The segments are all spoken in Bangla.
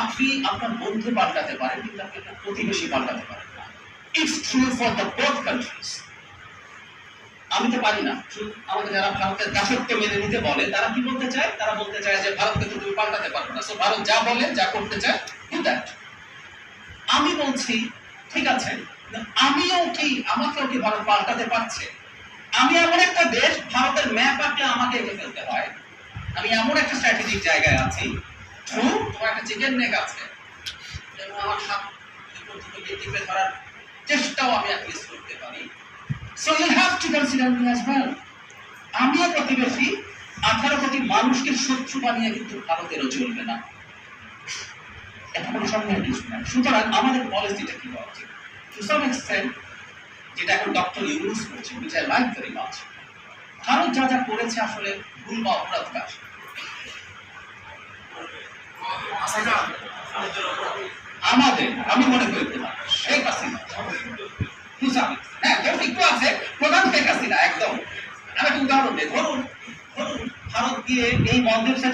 আপনি আপনার বন্ধু পাল্টাতে পারেন, কিন্তু আপনি আপনার প্রতিবেশী পাল্টাতে পারেন না। It's true for the both countries আমি তো পারি না। আমাদের যারা ভারতের দাসত্ব মেনে নিতে বলে, তারা কি বলতে চায়? তারা বলতে চায় যে ভারতকে তো তুমি পাল্টাতে পারবে না। সো ভারত যা বলে, যা করতে চায় ডু দ্যাট আমি বলছি, ঠিক আছে, আমিও কি, আমাকেও কি ভারত পাল্টাতে পারছে? আমি এমন একটা দেশ, ভারতের ম্যাপ আঁকলে আমাকে এঁকে ফেলতে হয়। আমি এমন একটা স্ট্র্যাটেজিক জায়গায় আছি। ট্রু তোমার একটা চিকেন নেক আছে। এবং আমার হাত উপর থেকে টিপে ধরার চেষ্টাও আমি অ্যাটলিস্ট করতে পারি। So you have to consider me as well আমিও প্রতিবেশী আঠারো কোটি মানুষকে শত্রু বানিয়ে কিন্তু ভারতেরও চলবে না। এটা কোনো সন্দেহের কিছু না। সুতরাং আমাদের পলিসিটা কি হওয়া উচিত টু সাম এক্সটেন্ট যেটা এখন ডক্টর ইউনুস করছে which I like very much Bharat যা যা করেছে আসলে ভুল বা অপরাধ কাজ আমাদের আমি মনে করি শেখ হাসিনা হ্যাঁ কেউ একটু আছে প্রধান শেখ হাসিনা একদম। আমি একটা উদাহরণ দিই ধরুন ধরুন ভারত গিয়ে এই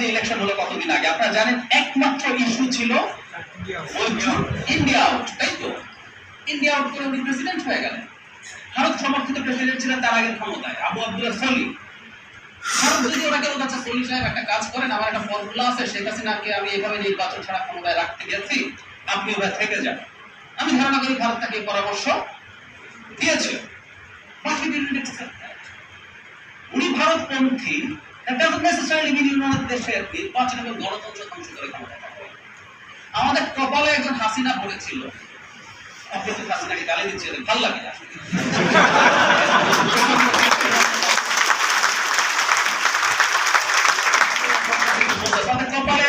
যে ইলেকশন হলো কতদিন আগে? আপনারা জানেন একমাত্র ইস্যু ছিল ইন্ডিয়া আউট। তাই তো? ইন্ডিয়া আউট করে উনি প্রেসিডেন্ট হয়ে গেলেন। ভারত সমর্থিত প্রেসিডেন্ট ছিলেন তার আগের ক্ষমতায়, আবু সলি। ভারত যদি ওনাকে ওর কাছে সলি সাহেব একটা কাজ করেন, আমার একটা ফর্মুলা আছে, শেখ হাসিনাকে আমি এভাবে নির্বাচন ছাড়া ক্ষমতায় রাখতে গেছি, আপনি ওরা থেকে যান। আমি ধারণা করি ভারত তাকে পরামর্শ দিয়েছে. উনি ভারতপন্থী দেশের আমাদের কপালে একজন হাসিনা পড়েছিল আপনি তো হাসিনাকে গালি দিচ্ছেন ভালো লাগে না।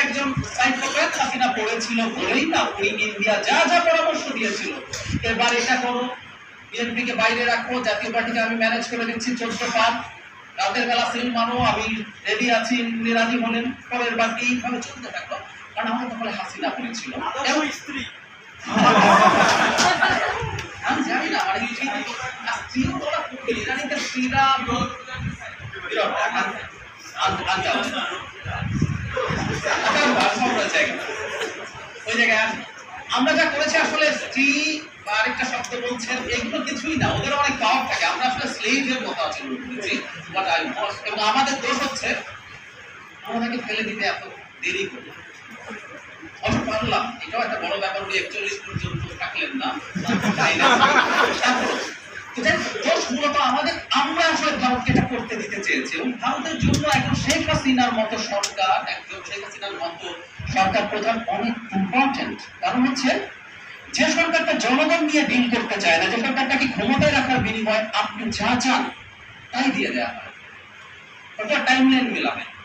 একজন সাইকোপ্যাথ হাসিনা পড়েছিল বলেই না, উনি ইন্ডিয়া যা যা পরামর্শ দিয়েছিল। এবার এটা করো। বিএনপি বাইরে রাখো, জাতীয় পার্টিকে আমি ম্যানেজ করে দিচ্ছি চোদ্দ পাঁচ রাতের বেলা সিল মানো আমি রেডি আছি, উনি রাজি হলেন। পরের বার এইভাবে চলতে থাকল। কারণ আমাদের কপালে হাসিনা পড়েছিল স্ত্রী। আমরা যা করেছি আসলে স্ত্রী বা আরেকটা শব্দ বলছেন, এগুলো কিছুই না। ওদের অনেক পাওয়ার থাকে। আমরা আসলে স্লেভের মতো আচরণ করেছি বাট এবং আমাদের দোষ হচ্ছে আমাদেরকে ফেলে দিতে এত দেরি করল অনেক ইম্পর্টেন্ট কারণ হচ্ছে, যে সরকারটা জনগণ নিয়ে ডিল করতে চায় না, যে সরকারটাকে ক্ষমতায় রাখার বিনিময়ে আপনি যা চান, তাই দিয়ে দেওয়া হয়। ওটা টাইমলাইন মিলাবে।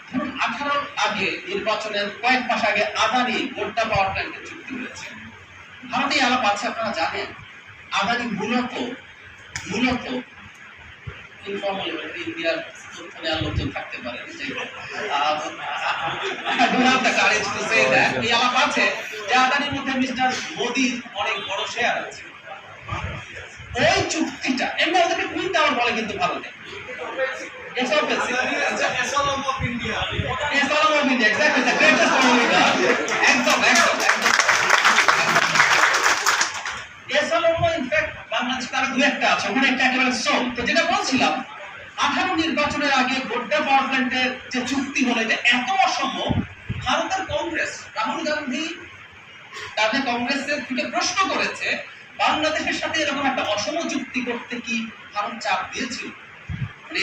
আঠারো আগে নির্বাচনের কয়েক মাস আগে আদানি গোড্ডা পাওয়ার চুক্তি হয়েছে। ভারতে আলাপ আছে, আপনারা জানেন। আদানি মূলত মূলত ইনফর্মাল ইন্ডিয়ার. এই আলাপ আছে আদানির মধ্যে মিস্টার অনেক বড় শেয়ার আছে। ওই চুক্তিটা, এমনি ওদেরকে বলে কিন্তু ভারতে It's বলছিলাম আঠারো নির্বাচনের আগে গোড্ডা পাওয়ার যে চুক্তি হলো এটা এত অসম্ভব ভারতের কংগ্রেস রাহুল গান্ধী তাদের কংগ্রেসের থেকে প্রশ্ন করেছে বাংলাদেশের সাথে এরকম একটা অসম চুক্তি করতে কি ভারত চাপ দিয়েছিল মানে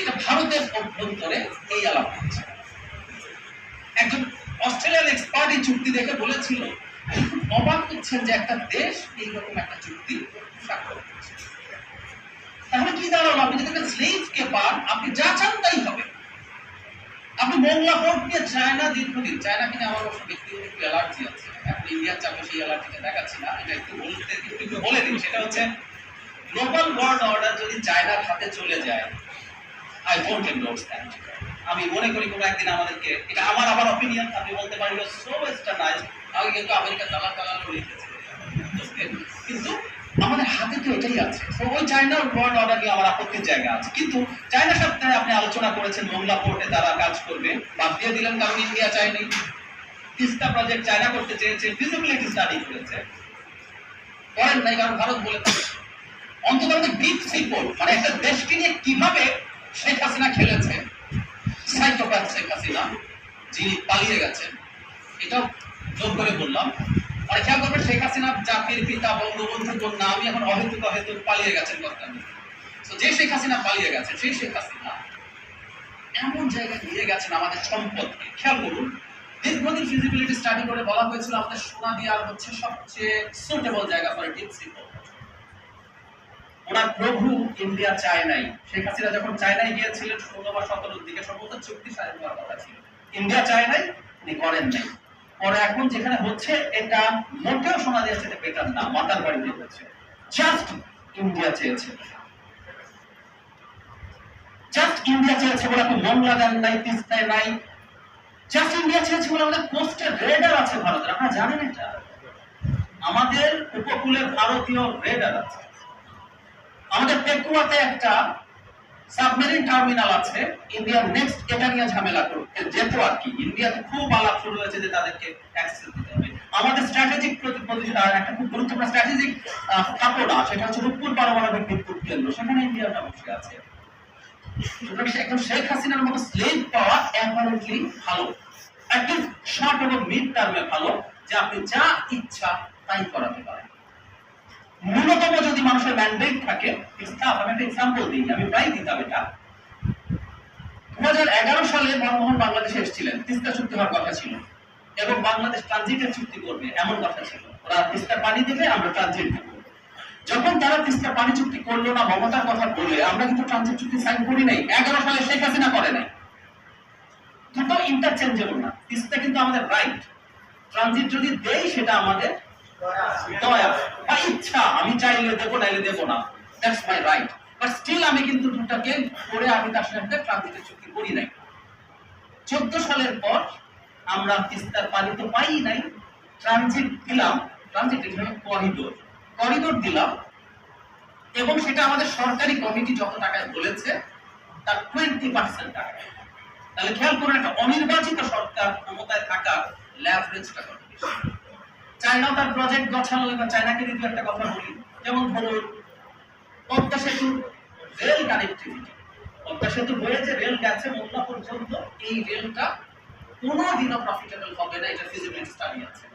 এটা ভারতের অভ্যন্তরে এই আলাপ হচ্ছে। একজন অস্ট্রেলিয়ান এক্সপার্ট এই চুক্তি দেখে বলেছিল, অবাক হচ্ছেন যে একটা দেশ এইরকম একটা চুক্তি স্বাক্ষর তাহলে কি দাঁড়াল? আপনি যদি একটা স্লেভকে পান, আপনি যা চান তাই হবে। আপনি মোংলা পোর্ট নিয়ে চায়না, দীর্ঘদিন চায়না কিনে আমার অবশ্য ব্যক্তিগত একটু অ্যালার্জি আছে। এখন ইন্ডিয়ার চাপে সেই অ্যালার্জিটা দেখাচ্ছি না, এটা একটু বলতে একটু বলে দিন সেটা হচ্ছে গ্লোবাল ওয়ার্ল্ড অর্ডার যদি চায়নার হাতে চলে যায় আই আমি মনে করি কোনো একদিন আমাদেরকে, এটা আমার আবার অপিনিয়ন আপনি বলতে সো ওয়েস্টার্নাইজ আগে কিন্তু আমেরিকা কিন্তু আমাদের হাতে তো এটাই আছে। তো ওই চায়না ওয়ার্ল্ড অর্ডার নিয়ে আমার আপত্তির জায়গা আছে। কিন্তু চায়নার সাথে আপনি আলোচনা করেছেন, মোংলা পোর্টে তারা কাজ করবে, বাদ দিয়ে দিলেন কারণ ইন্ডিয়া চায়নি তিস্তা প্রজেক্ট চায়না করতে চেয়েছে ফিজিবিলিটি স্টাডি করেছে। করেন নাই, কারণ ভারত বলে অন্তত ডিপ সি মানে একটা দেশকে নিয়ে কীভাবে শেখ হাসিনা খেলেছে। সাইকোপ্যাথ শেখ হাসিনা, যিনি পালিয়ে গেছেন। এটাও জোর করে বললাম। মানে খেয়াল করবেন, শেখ হাসিনা জাতির পিতা বঙ্গবন্ধু কন্যা আমি এখন অহেতুক অহেতুক পালিয়ে গেছেন কথা তো যে শেখ হাসিনা পালিয়ে গেছেন সেই শেখ হাসিনা এমন জায়গায় নিয়ে গেছেন আমাদের সম্পদকে। খেয়াল করুন, দীর্ঘদিন ফিজিবিলিটি স্টাডি করে বলা হয়েছিল, আমাদের সোনা দিয়ার হচ্ছে সবচেয়ে সুটেবল জায়গা ফর ডিপ ওনার প্রভু ইন্ডিয়া চায় নাই। শেখ হাসিনা যখন চায়নায় গিয়েছিলেন, ষোলো বা সতেরোর দিকে সম্ভবত চুক্তি সাইন করার কথা ছিল। ইন্ডিয়া চায় নাই, উনি করেন নাই। পরে এখন যেখানে হচ্ছে, এটা মোটেও শোনা যাচ্ছে যে বেটার না মাতার বাড়িতে হচ্ছে। জাস্ট ইন্ডিয়া চেয়েছে। জাস্ট ইন্ডিয়া চেয়েছে বলে আপনি মংলা দেন নাই, তিস্তায় নাই। জাস্ট ইন্ডিয়া চেয়েছে বলে আমাদের কোস্টে রেডার আছে ভারতের। আপনারা জানেন এটা? আমাদের উপকূলে ভারতীয় রেডার আছে। আমাদের পেকুয়াতে একটা সাবমেরিন টার্মিনাল আছে, ইন্ডিয়ার নেক্সট, এটা নিয়ে ঝামেলা যেত আর কি, ইন্ডিয়াতে খুব আলাপ শুরু হয়েছে যে তাদেরকে অ্যাক্সেস দিতে হবে। আমাদের স্ট্র্যাটেজিক একটা খুব গুরুত্বপূর্ণ স্ট্র্যাটেজিক সেটা হচ্ছে রূপপুর পারমাণবিক বিদ্যুৎ কেন্দ্র। সেখানে ইন্ডিয়াটা বসে আছে। একদম শেখ হাসিনার মতো স্লেভ পাওয়া অ্যাপারেন্টলি ভালো। অ্যাটলিস্ট শর্ট এবং মিড টার্মে ভালো, যে আপনি যা ইচ্ছা তাই করাতে পারেন। ন্যূনতম যদি মানুষের ম্যান্ডেট থাকে ইসলাম আমি একটা এক্সাম্পল দিই, আমি প্রায় দিতাম এটা। দু হাজার এগারো সালে মনমোহন বাংলাদেশে এসেছিলেন। তিস্তা চুক্তি হওয়ার কথা ছিল। এবং বাংলাদেশ ট্রানজিটের চুক্তি করবে, এমন কথা ছিল। ওরা তিস্তার পানি দেবে, আমরা ট্রানজিট দেবো। যখন তারা তিস্তার পানি চুক্তি করল না, মমতার কথা বললে আমরা কিন্তু ট্রানজিট চুক্তি সাইন করি নাই। এগারো সালে শেখ হাসিনা করে নাই। দুটো ইন্টারচেঞ্জেবল না। তিস্তা কিন্তু আমাদের রাইট ট্রানজিট যদি দেই সেটা আমাদের ইচ্ছা আমি চাইলে দেবো, নাইলে দেবো না। That's my right but still আমি কিন্তু দুটাকে করে আমি তার সাথে চুক্তি করি নাই। চোদ্দ সালের পর আমরা তিস্তার পানি তো পাই নাই। ট্রানজিট দিলাম। ট্রানজিট করিডোর করিডোর দিলাম। এবং সেটা আমাদের সরকারি কমিটি যত টাকায় বলেছে, তার টোয়েন্টি পার্সেন্ট টাকা তাহলে খেয়াল করুন, একটা অনির্বাচিত সরকার ক্ষমতায় থাকার ল্যাভারেজটা কত বেশি। চায়নাও তার প্রজেক্ট গছালো এবার চায়নাকে যদি একটা কথা বলি। যেমন ধরুন, পদ্মা সেতু রেল কানেক্টিভিটি পদ্মা সেতু হয়ে যে রেল গেছে, মোল্লা পর্যন্ত এই রেলটা কোনোদিনও প্রফিটেবল হবে না, এটা ফিজিবিলিটি স্টাডি আছে।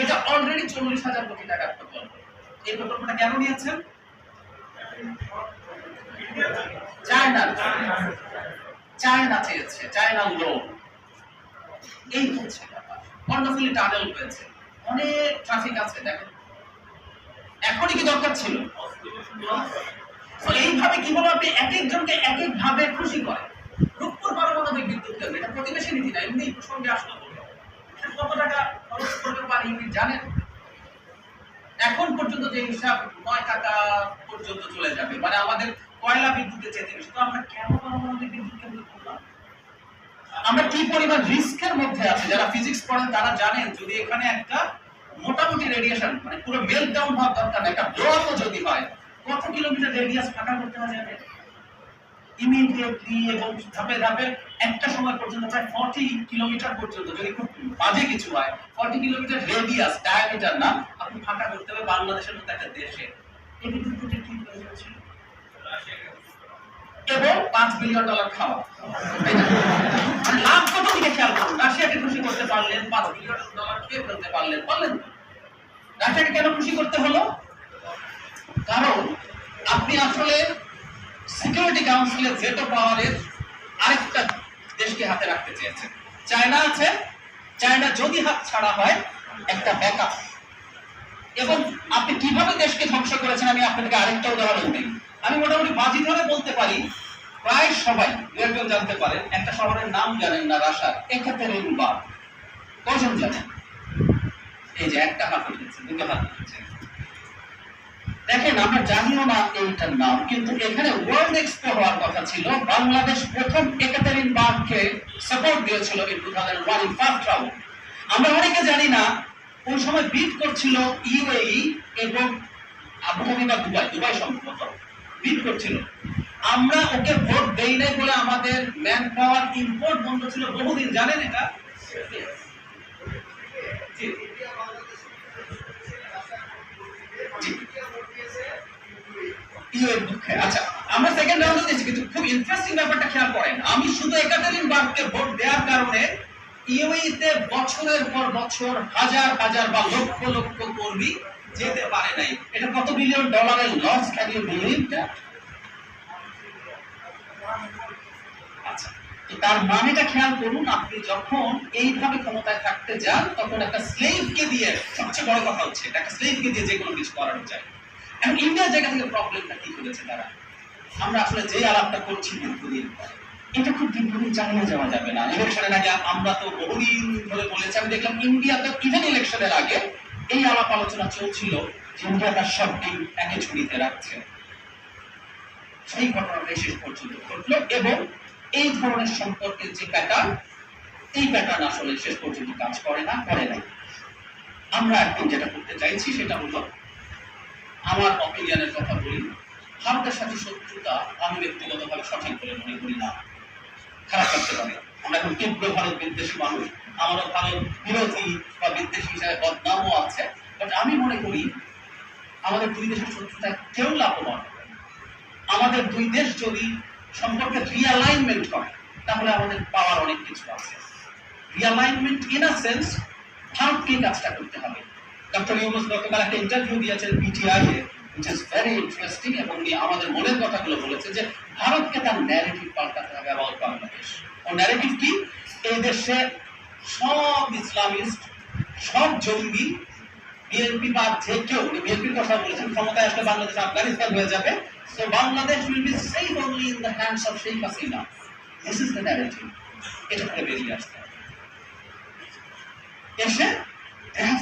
এটা অলরেডি চল্লিশ হাজার কোটি টাকার প্রকল্প। এই প্রকল্পটা কেন নিয়েছেন? চায়না চায়না চেয়েছে, চায়না লোন এই হচ্ছে ব্যাপার। কর্ণফুলি টানেল হয়েছে। অনেক ট্রাফিক আছে দেখেন এখনই কি দরকার ছিল? এইভাবে কীভাবে আপনি এক একজনকে এক এক খুশি করেন? রূপপুর পারমাণবিক বিদ্যুৎ কেন্দ্র, এটা প্রতিবেশী নীতি না, এমনি প্রসঙ্গে আসলো। কত টাকা খরচ করতে পারি, আপনি জানেন? এখন পর্যন্ত যে হিসাব নয় টাকা পর্যন্ত চলে যাবে। মানে আমাদের কয়লা বিদ্যুতের চেয়ে বেশি তো আমরা কেন পারমাণবিক আমরা কি পরিমাণ রিস্কের মধ্যে আছি? যারা ফিজিক্স পড়েন, তারা জানেন, যদি এখানে একটা মোটামুটি রেডিয়েশন মানে পুরো মেল্ট ডাউন হওয়ার দরকার একটা ব্লো আপও যদি হয়, কত কিলোমিটার রেডিয়াস ফাঁকা করতে হয়ে যাবে ইমিডিয়েটলি এবং ধাপে ধাপে একটা সময় পর্যন্ত, প্রায় ফর্টি কিলোমিটার পর্যন্ত, যদি খুব বাজে কিছু হয় ফর্টি কিলোমিটার রেডিয়াস ডায়ামিটার না, আপনি ফাঁকা করতে হবে, বাংলাদেশের মতো একটা দেশে। এটি কিন্তু ঠিক প্রয়োজন ছিল? এবং পাঁচ বিলিয়ন ডলার খাওয়া লাভ কত দিকে খেয়াল করুন রাশিয়াকে খুশি করতে পারলেন পাঁচ বিলিয়ন ডলার খেয়ে ফেলতে পারলেন পারলেন না। রাশিয়াকে কেন খুশি করতে হলো? কারণ আপনি আসলে সিকিউরিটি কাউন্সিলের ভেটো পাওয়ারের আরেকটা দেশকে হাতে রাখতে চেয়েছেন। চায়না আছে, চায়না যদি হাত ছাড়া হয়, একটা ব্যাকআপ এবং আপনি কীভাবে দেশকে ধ্বংস করেছেন আমি আপনাকে আরেকটা উদাহরণ দিই। আমি মোটামুটি বাজি ধরে বলতে পারি, প্রায় সবাই দু একজন জানতে পারেন, একটা শহরের নাম জানেন না রাশার একাতেরিনবার্গ কজন জানেন? এই যে একটা হাত উঠেছে, দুটো হাত উঠেছে। দেখেন, আমরা জানিও না এইটার নাম, কিন্তু এখানে ওয়ার্ল্ড এক্সপো হওয়ার কথা ছিল। বাংলাদেশ প্রথম একাতেরিন বাগকে সাপোর্ট দিয়েছিল এই two thousand one first round আমরা অনেকে জানি না, ওই সময় বিট করছিল ইউএই এবং আবুধাবি বা দুবাই দুবাই সম্ভবত। মিট করছিল। আমরা ওকে ভোট দেই নাই বলে আমাদের ম্যান পাওয়ার ইম্পোর্ট বন্ধ ছিল বহুদিন, জানেন এটা? আচ্ছা আমরা সেকেন্ড কিন্তু খুব ইন্টারেস্টিং আমি শুধু ভোট দেওয়ার কারণে বছরের পর বছর হাজার হাজার বা যেতে পারে নাই। এটা কত বিলিয়ন ডলারের লস ক্যান ইউ তার মানেটা খেয়াল করুন, আপনি যখন এইভাবে ক্ষমতায় থাকতে যান, তখন একটা স্লেভকে দিয়ে সবচেয়ে বড় কথা হচ্ছে, একটা স্লেভকে দিয়ে যে কোনো কিছু করানো যায়। এখন ইন্ডিয়ার জায়গা থেকে প্রবলেমটা কি করেছে তারা? আমরা আসলে যে আলাপটা করছি দীর্ঘদিন এটা খুব দীর্ঘদিন চালিয়ে যাওয়া যাবে না। ইলেকশনের আগে আমরা তো বহুদিন ধরে বলেছি, আমি দেখলাম ইন্ডিয়াতে ইভেন ইলেকশনের আগে এই আলাপ আলোচনা চলছিল যে ইন্ডিয়া তার সব একে ঝুড়িতে রাখছে। সেই ঘটনাটাই শেষ পর্যন্ত ঘটলো এবং এই ধরনের সম্পর্কের যে প্যাটার্ন এই প্যাটার্ন আসলে শেষ পর্যন্ত কাজ করে না, করে নাই। আমরা এখন যেটা করতে চাইছি সেটা হলো, আমার অপিনিয়নের কথা বলি, ভারতের সাথে শত্রুতা আমি ব্যক্তিগতভাবে সঠিক বলে মনে করি না। খারাপ লাগতে পারে। আমরা এখন তীব্র ভারত বিদ্বেষী মানুষ। আমারও ভারত বিরোধী বা বিদ্বেষী হিসাবে বদনামও আছে। বাট আমি মনে করি, আমাদের দুই দেশের শত্রুতায় কেউ লাভবান আমাদের দুই দেশ যদি সম্পর্কে রিয়ালাইনমেন্ট করে, তাহলে আমাদের পাওয়ার অনেক কিছু আছে। রিয়ালাইনমেন্ট ইন আ সেন্স ভারতকে কাজটা করতে হবে। ডক্টর ইউনুস গতকাল একটা ইন্টারভিউ দিয়েছেন পিটিআই এ, which is very interesting, এবং আমাদের মনের কথাগুলো বলেছেন যে ভারতকে তার ন্যারেটিভ পাল্টাতে হবে অ্যাবাউট বাংলাদেশ ও ন্যারেটিভ কি? এই দেশে সব ইসলামিস্ট, সব জঙ্গি বিএনপি বা যে কেউ বিএনপির কথা বলেছেন, ক্ষমতায় আসলে বাংলাদেশ আফগানিস্তান হয়ে যাবে। So Bangladesh will be safe only in the hands of Sheikh Hasina this is the narrative এটা বেরিয়ে আসতে এসে have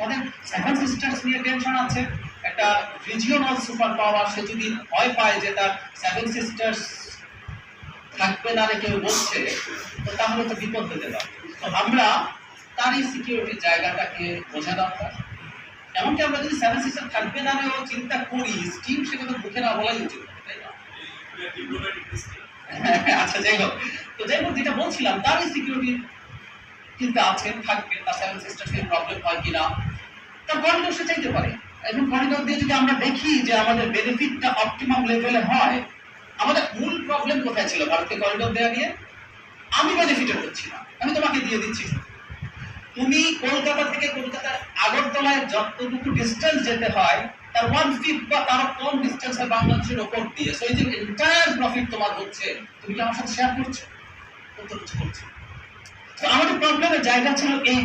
তাদের সেভেন সিস্টার্স নিয়ে টেনশন আছে। একটা রিজিওনাল সুপার পাওয়ার সে যদি ভয় পায় যে তার সেভেন সিস্টার্স থাকবে না কেউ বলছে, তো তাহলে তো বিপদ হতে পারে। আমরা তার এই সিকিউরিটির জায়গাটাকে বোঝা দরকার। এমনকি আমরা যদি সিস্টার থাকবে না রেও চিন্তা করি স্টিম সেটা তো মুখে না বলাই উচিত আচ্ছা যাই হোক। তো যাই হোক, যেটা বলছিলাম তার এই সিকিউরিটি আছে থাকবে তার সেভেন প্রবলেম হয় কিনা, তার করিডোর সে চাইতে পারে। এবং করিডোর দিয়ে যদি আমরা দেখি যে আমাদের বেনিফিটটা অপটিমাম লেভেলে হয়, আমাদের মূল প্রবলেম কোথায় ছিল? ভারতকে করিডোর দেওয়া নিয়ে? আমি বেনিফিটেড হচ্ছি না আমি তোমাকে দিয়ে দিচ্ছি। তুমি কলকাতা থেকে কলকাতার আগরতলায় যতটুকু ডিস্টেন্স যেতে হয়, তার ওয়ান ফিফথ বা তার কম ডিস্টেন্স বাংলাদেশের ওপর দিয়ে। সো যে এন্টায়ার প্রফিট তোমার হচ্ছে, তুমি কি আমার সাথে শেয়ার করছ? করছ? তো আমাদের প্রবলেমের জায়গা ছিল এই।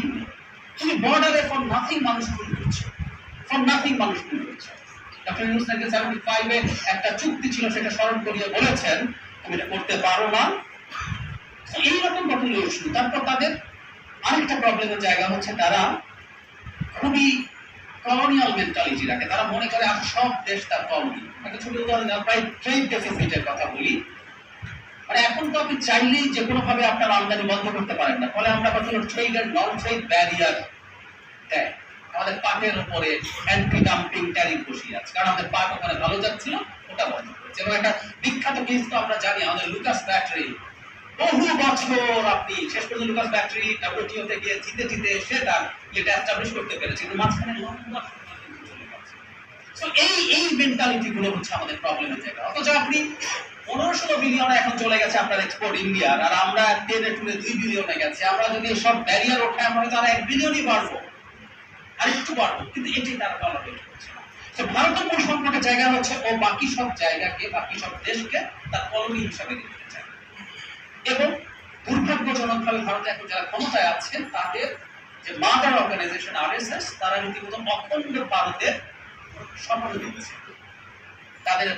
তুমি বর্ডারে ফর নাথিং মানুষ খুন করছ। ফর নাথিং মানুষ খুন করছ। ডক্টর ইউনুস সেভেন্টি ফাইভে একটা চুক্তি ছিল, সেটা স্মরণ করিয়ে বলেছেন, তুমি এটা করতে পারো না। এইরকম ঘটনা শুরু তারপর তাদের আরেকটা প্রবলেমের জায়গা হচ্ছে তারা খুবই কলোনিয়াল মেন্টালিটি রাখে। তারা মনে করে আর সব দেশ তার কলোনি একটা ছোট উদাহরণ প্রায় ট্রেড ডেফিসিটের কথা বলি। মানে এখন তো আপনি চাইলেই যে কোনো ভাবে আপনার আমদানি বন্ধ করতে পারেন না। ফলে আমরা কত trade and non trade barrier দেয়। আমাদের পাটের উপরে অ্যান্টি ডাম্পিং ট্যারিফ বসিয়ে আছে। কারণ আমাদের পাট ওখানে ভালো যাচ্ছিল, ওটা বন্ধ করেছে। এবং একটা বিখ্যাত কেস তো আমরা জানি, আমাদের লুকাস ব্যাটারি বহু বছর আপনি শেষ পর্যন্ত ব্যাটারি ডব্লিউটিও তে গিয়ে জিতে জিতে এসে তার এটা এস্টাবলিশ করতে পেরেছে কিন্তু মাঝখানে এই হচ্ছে আমাদের প্রবলেমের জায়গা। অথচ আপনি পনেরো ষোলো বিলিয়ন এখন চলে গেছে আপনার এক্সপোর্ট ইন্ডিয়ার আর আমরা টেনে টুনে দুই বিলিয়নে গেছে। আমরা যদি সব ব্যারিয়ার ওঠায় আমরা হয়তো এক বিলিয়নই বাড়বো। আর একটু বাড়বো, কিন্তু এটাই তারা না তো ভারতের মূল সংকটের জায়গা হচ্ছে, ও বাকি সব জায়গাকে, বাকি সব দেশকে তার কলোনি হিসাবে দেখতে চায় এবং দুর্ভাগ্যজনকভাবে ভারতে এখন যারা ক্ষমতায় আছে তাদের যে মাদার অর্গানাইজেশন আরএসএস তারা রীতিমতো অখণ্ড ভারতের সম্মান দিচ্ছে। তাদের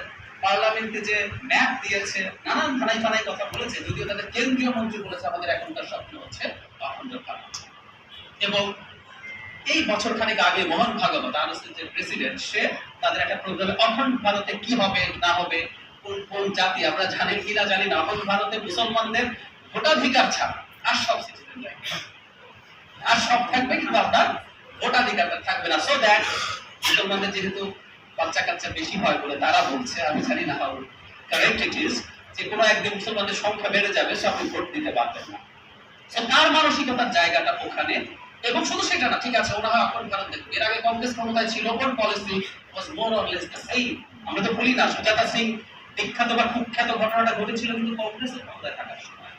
পার্লামেন্টে যে ম্যাপ দিয়েছে, নানান থানায় থানায় কথা বলেছে, যদিও তাদের কেন্দ্রীয় মন্ত্রী বলেছে আমাদের এখনকার স্বপ্ন হচ্ছে অখণ্ড ভারত। এবং এই বছর খানেক আগে মোহন ভাগবত আরএসএস যে প্রেসিডেন্ট সে তাদের একটা প্রোগ্রামে অখণ্ড ভারতে কি হবে, না হবে কোন কোন জাতি আমরা জানি কি না জানি না অখণ্ড ভারতে মুসলমানদের ভোটাধিকার ছাড়া আর সব সিটিজেন আর সব থাকবে কিন্তু আপনার ভোটাধিকারটা থাকবে না। সো দ্যাট মুসলমানদের যেহেতু বাচ্চা কাচ্চা বেশি হয় বলে তারা বলছে আমি জানি না হাউ কারেক্ট ইট ইজ যে কোনো একদিন মুসলমানদের সংখ্যা বেড়ে যাবে সে আপনি ভোট দিতে পারবেন না। So, তার মানসিকতার জায়গাটা ওখানে এবং শুধু সেটা না ঠিক আছে ওরা এখন কারণ এর আগে কংগ্রেস ক্ষমতায় ছিল ওর policy was more or less the same আমরা তো ভুলি না সুজাতা সিং বিখ্যাত বা কুখ্যাত ঘটনাটা ঘটেছিল কিন্তু কংগ্রেসের ক্ষমতায় থাকার সময়।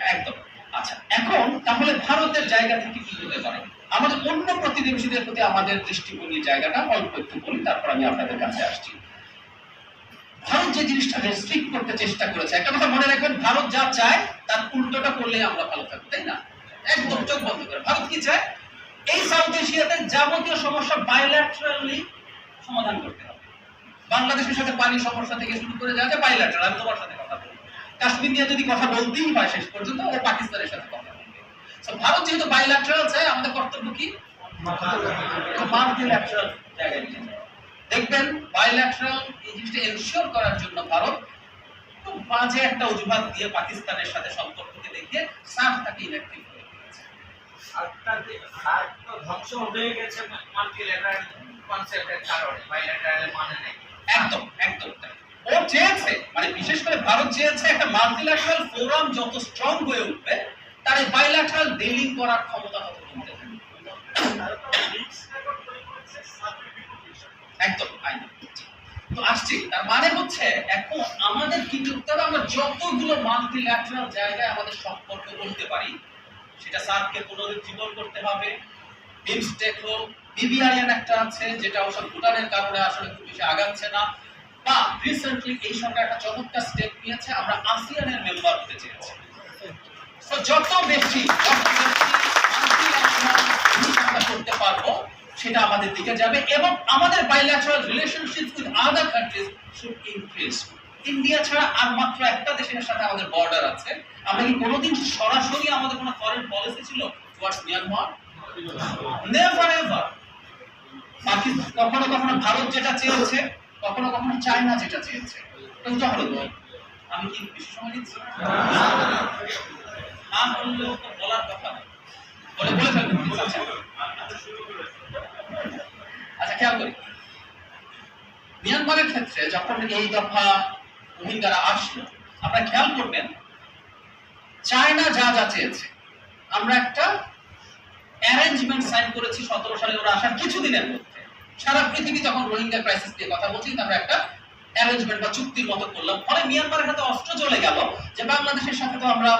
একদম। আচ্ছা এখন তাহলে ভারতের জায়গা থেকে কি হতে পারে? আমাদের অন্য প্রতিবেশীদের প্রতি আমাদের দৃষ্টিভঙ্গির জায়গাটা অল্প একটু বলি, তারপর আমি আপনাদের কাছে আসছি। ভারত যে জিনিসটা রেস্ট্রিক্ট করতে চেষ্টা করেছে, একটা কথা মনে রাখবেন, ভারত যা চায়, তার উল্টোটা করলে আমরা ভালো থাকব, তাই না? একদম চোখ বন্ধ করে। ভারত কি চায়? এই সাউথ এশিয়াতে যাবতীয় সমস্যা বায়োল্যাটারালি সমাধান করতে হবে। বাংলাদেশের সাথে পানি সমস্যা থেকে শুরু করে যা বায়োল্যাটারাল আমি তোমার সাথে কথা বলব। কাশ্মীর নিয়ে যদি কথা বলতেই হয় শেষ পর্যন্ত ও পাকিস্তানের সাথে কথা বলবে। ভারত যেহেতু চায় আমাদের কর্তব্য কি? মাল্টিল্যাটারাল জায়গায় নিয়ে যাওয়া। দেখবেন বায়োল্যাটারাল এই জিনিসটা এনশিওর করার জন্য ভারত খুব বাজে একটা অজুহাত দিয়ে পাকিস্তানের সাথে সম্পর্ককে দেখিয়ে সাফ তাকে করে দিয়েছে। ধ্বংস হয়ে গেছে মাল্টিল্যাটারাল কনসেপ্টের কারণে বাইল্যাটারাল মানে নেই। একদম একদম ও চেয়েছে মানে বিশেষ করে ভারত চেয়েছে একটা মাল্টিল্যাটারাল ফোরাম যত স্ট্রং হয়ে উঠবে, তার এই বায়োল্যাটারাল ডিলিং করার ক্ষমতা তত একদম তো আসছি, তার মানে হচ্ছে এখন আমাদের কি করতে হবে আমরা যতগুলো মাল্টিল্যাটারাল জায়গায় আমাদের সম্পর্ক করতে পারি, সেটা সার্ককে পুনরুজ্জীবন করতে হবে বিমস্টেক হোক বিবিআইএন একটা আছে, যেটা ওসব ভুটানের কারণে আসলে খুব বেশি আগাচ্ছে না। বা রিসেন্টলি এই সরকার একটা চমৎকার স্টেপ নিয়েছে, আমরা আসিয়ানের মেম্বার হতে চেয়েছি। যত বেশি করতে পারব, সেটা আমাদের দিকে যাবে এবং আমাদের relationship with other countries should increase India ছাড়া আর মাত্র একটা দেশের সাথে আমাদের বর্ডার আছে। আমরা কি কোনোদিন সরাসরি আমাদের কোনো ফরেন পলিসি ছিল টুয়ার্ডস মিয়ানমার নেভার এভার কখনো কখনো ভারত যেটা চেয়েছে, কখনো কখনো চায়না যেটা চেয়েছে। উদাহরণ আমি কি তো আচ্ছা। আচ্ছা খেয়াল করি। মিয়ানমারের ক্ষেত্রে যখন এই দফা রোহিঙ্গারা আসলো, আপনারা খেয়াল করবেন, চায়না যা যা চেয়েছে, আমরা একটা অ্যারেঞ্জমেন্ট সাইন করেছি সতেরো সালে ওরা আসার কিছুদিনের মধ্যে। সারা পৃথিবী তখন রোহিঙ্গা ক্রাইসিস নিয়ে কথা বলছি আমরা একটা অ্যারেঞ্জমেন্ট বা চুক্তির মতো করলাম। ফলে মিয়ানমারের হাতে অস্ত্র চলে গেল যে বাংলাদেশের সাথে তো আমরা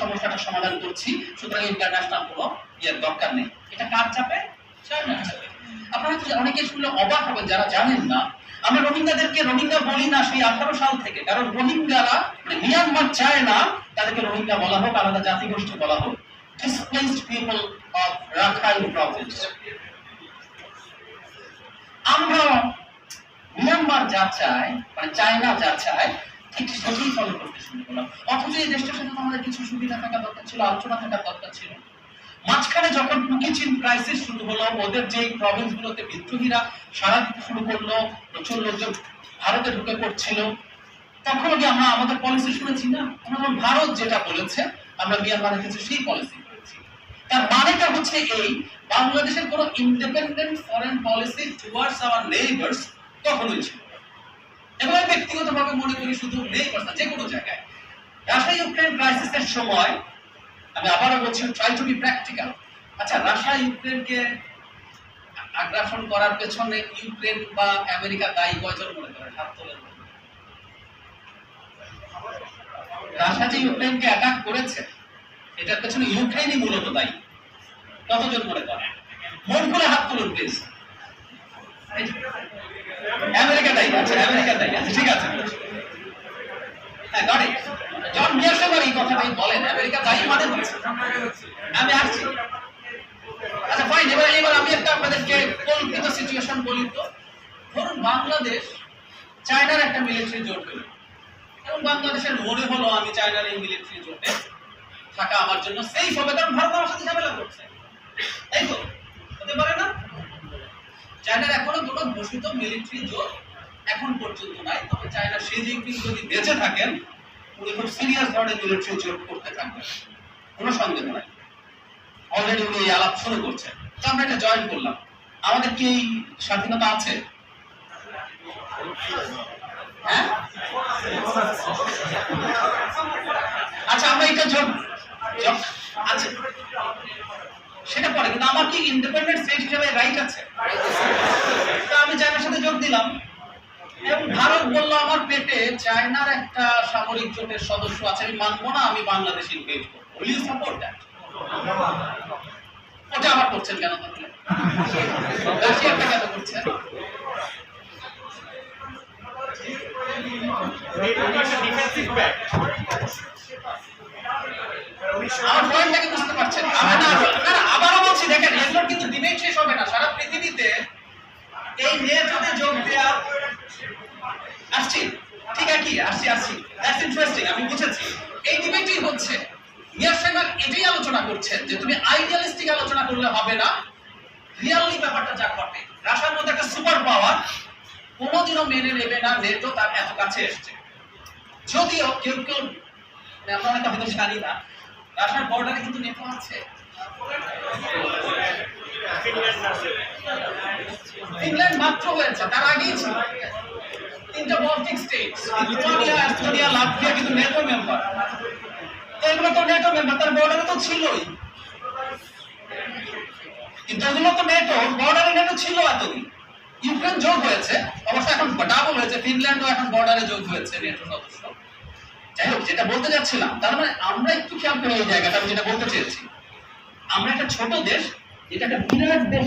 সমস্যাটা সমাধান করছি, সুতরাং ইন্টারন্যাশনাল কোনো ইয়ের দরকার নেই। এটা কার চাপে? চাপে। আপনারা হয়তো অনেকে শুনলে অবাক হবেন, যারা জানেন না, আমরা রোহিঙ্গাদেরকে রোহিঙ্গা বলি না সেই আঠারো সাল থেকে, কারণ রোহিঙ্গারা মিয়ানমার চায় না তাদেরকে রোহিঙ্গা বলা হোক, আলাদা জাতিগোষ্ঠী বলা হোক displaced people of Rakhine province. আমরা মিয়ানমার যা মানে চায়না যা চায় ঠিক ফলো করতে শুরু করলাম। অথচ এই দেশটার সাথে আমাদের কিছু সুবিধা থাকা দরকার ছিল, আলোচনা থাকার দরকার ছিল। মাঝখানে যখন টুকিচিন ক্রাইসিস শুরু হলো, ওদের যে প্রভিন্স গুলোতে বিদ্রোহীরা সারা দিতে শুরু করল, প্রচুর লোকজন ভারতে ঢুকে পড়ছিল তখন কি আমরা আমাদের পলিসি শুনেছি না? আমরা ভারত যেটা বলেছে, আমরা মিয়ানমারের ক্ষেত্রে সেই পলিসি তার মানেটা হচ্ছে এই, বাংলাদেশের কোনো independent foreign policy towards our neighbours কখনোই ছিল। এবং আমি ব্যক্তিগতভাবে মনে করি শুধু নেইবার্স না, যে কোনো জায়গায়। রাশিয়া ইউক্রেন ক্রাইসিসের সময়, আমি আবারও বলছি ট্রাই টু বি প্র্যাকটিক্যাল আচ্ছা রাশিয়া ইউক্রেনকে আগ্রাসন করার পেছনে ইউক্রেন বা আমেরিকা দায়ী কয়জন মনে করেন? হাত রাশিয়া যে ইউক্রেনকে অ্যাটাক করেছে এটার পেছনে ইউক্রেনই মূলত দায়ী। কতজন মনে করেন মন করে হাত তুলুন প্লিজ আমেরিকা দায়ী আচ্ছা আমেরিকা দায়ী আচ্ছা ঠিক আছে। হ্যাঁ গড়ে জন মিয়ারসেবার এই কথাটাই বলেন, আমেরিকা দায়ী মানে আমি আসছি। আচ্ছা ফাইন এবার এবার আমি একটা আপনাদেরকে কল্পিত সিচুয়েশন বলি তো। ধরুন বাংলাদেশ চায়নার একটা মিলিটারি জোট এবং বাংলাদেশের মনে হলো আমি চায়নার এই মিলিটারি জোটে থাকা আমার জন্য সেই হবে, কারণ ভারত আমার সাথে ঝামেলা করছে। তাই তো? হতে পারে না? চায়নার এখনও কোনো ঘোষিত মিলিটারি জোট এখন পর্যন্ত নাই, তবে চায়না শি জিনপিং যদি বেঁচে থাকেন, উনি খুব সিরিয়াস ধরনের মিলিটারি জোট করতে থাকবেন। কোনো সন্দেহ নাই। অলরেডি উনি এই আলাপ শুরু করছেন। তো আমরা এটা জয়েন করলাম। আমাদের কি স্বাধীনতা আছে? হ্যাঁ? আচ্ছা আমরা এটা যোগ সেটা পরে, কিন্তু আমার কি ইন্ডিপেন্ডেন্ট স্টেট হিসেবে রাইট আছে? তা আমি চায়নার সাথে যোগ দিলাম। এবং ভারত বলল, আমার পেটে চায়নার একটা সামরিক জোটের সদস্য আছে, আমি মানবো না, আমি বাংলাদেশ ইনভেট করব। উইল ইউ সাপোর্ট দ্যাট ওটা আবার করছেন কেন তাহলে? রাশিয়াটা কেন করছেন? আমার পয়েন্টটাকে বুঝতে পারছেন আমি না না, না, আবারও বলছি দেখেন এগুলোর কিন্তু ডিবেট শেষ হবে না। সারা পৃথিবীতে এই নেটোতে যোগ দেওয়া আসছি। ঠিক আছে আসছি আসছি। দ্যাটস ইন্টারেস্টিং আমি বুঝেছি। এই ডিবেটই হচ্ছে মিয়া সেনার এটাই আলোচনা করছেন যে তুমি আইডিয়ালিস্টিক আলোচনা করলে হবে না। রিয়ালি ব্যাপারটা যা ঘটে রাশিয়ার মধ্যে একটা সুপার পাওয়ার কোনোদিনও মেনে নেবে না নেটো তার এত কাছে এসছে। যদিও কেউ কেউ আমরা হয়তো জানি না রাশিয়ার বর্ডারে কিন্তু আছে। ফিনল্যান্ড মাত্র হয়েছে, তার আগেই ছিল। তিনটা বলটিক লিথুয়ানিয়া এস্তোনিয়া লাটভিয়া কিন্তু নেটো মেম্বার এগুলো তো নেটো মেম্বার তার বর্ডারে তো ছিলই। কিন্তু এগুলো তো নেটো বর্ডারে নেটো ছিল এতদিন। ইউক্রেন যোগ হয়েছে, অবশ্য এখন ডাবল হয়েছে, ফিনল্যান্ডও এখন বর্ডারে যোগ হয়েছে নেটো সদস্য। যাই হোক, যেটা বলতে চাচ্ছিলাম তার মানে আমরা একটু খেয়াল করি এই জায়গাটা আমি যেটা বলতে চেয়েছি। আমরা একটা ছোট দেশ, যেটা একটা বিরাট দেশ।